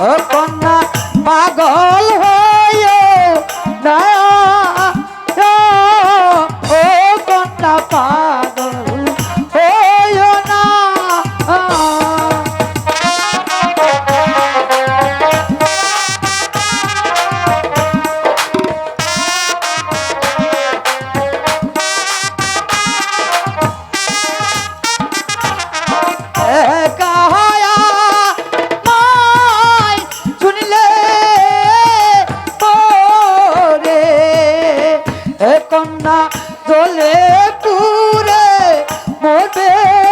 Opa! হে কন্যা জলে পুরে মোদের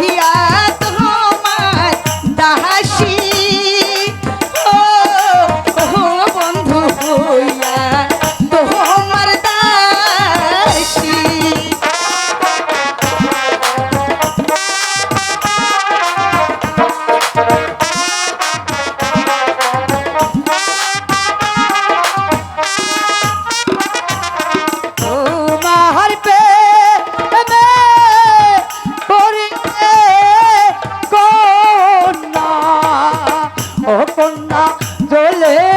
เฮีย চলে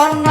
con